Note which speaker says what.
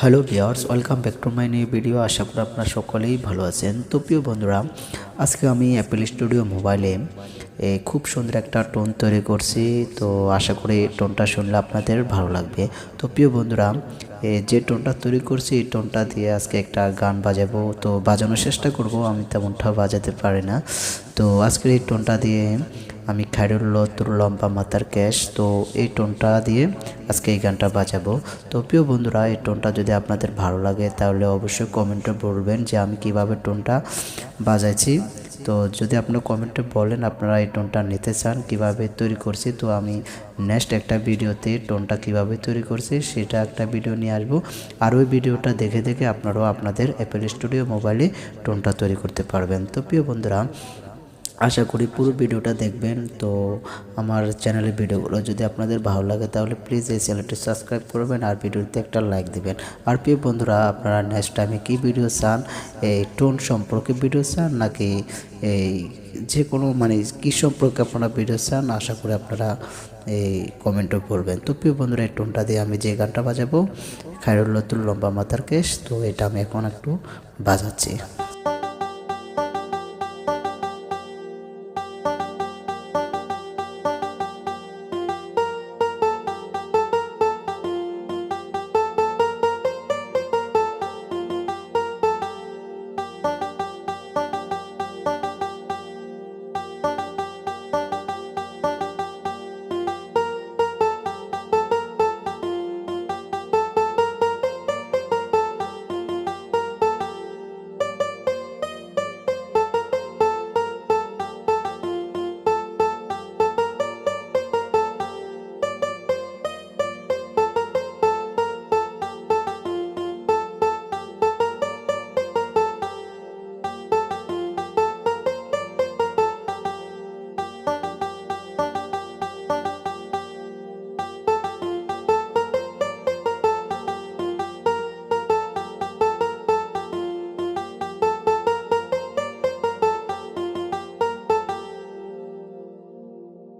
Speaker 1: Hello viewers welcome back to my new video আশা করি আপনারা সকলেই ভালো আছেন। তো প্রিয় বন্ধুরা, আজকে আমি অ্যাপেল স্টুডিও মোবাইলে খুব সুন্দর একটা টোন তৈরি করছি। তো আশা করি টোনটা শুনলে আপনাদের ভালো লাগবে। তো প্রিয় বন্ধুরা যে টোনটা তৈরি করছি, এই টোনটা দিয়ে আজকে একটা গান বাজাবো। তো বাজানোর চেষ্টা করব, আমি তেমনটা বাজাতে পারি না। তো আজকের এই টোনটা দিয়ে আমি খাইরুল তোর লম্বা মাথার ক্যাশ, তো এই টোনটা দিয়ে আজকে এই গানটা বাজাবো। তো প্রিয় বন্ধুরা, এই টোনটা যদি আপনাদের ভালো লাগে, তাহলে অবশ্যই কমেন্টে বলবেন যে আমি কীভাবে টোনটা বাজাইছি। তো যদি আপনারা কমেন্টে বলেন আপনারা এই টোনটা নিতে চান, কীভাবে তৈরি করছি, তো আমি নেক্সট একটা ভিডিওতে টোনটা কীভাবে তৈরি করছি, সেটা একটা ভিডিও নিয়ে আসব। আর ওই ভিডিওটা দেখে দেখে আপনারাও আপনাদের অ্যাপেল স্টুডিও মোবাইলে টোনটা তৈরি করতে পারবেন। তো প্রিয় বন্ধুরা আশা করি পুরো ভিডিওটা দেখবেন। তো আমার চ্যানেলের ভিডিওগুলো যদি আপনাদের ভালো লাগে, তাহলে প্লিজ এই চ্যানেলটি সাবস্ক্রাইব করবেন আর ভিডিওতে একটা লাইক দিবেন। আর প্রিয় বন্ধুরা, আপনারা নেক্সট টাইমে কী ভিডিও চান? এই টোন সম্পর্কে ভিডিও চান? নাকি এই যে কোনো মানে কী সম্পর্কে আপনারা ভিডিও চান? আশা করি আপনারা এই কমেন্টও করবেন। তো প্রিয় বন্ধুরা, এই টোনটা দিয়ে আমি যে গানটা বাজাবো খায়রুল্লাতুল লম্বা মাথার কেশ। তো এটা আমি এখন একটু বাজাচ্ছি।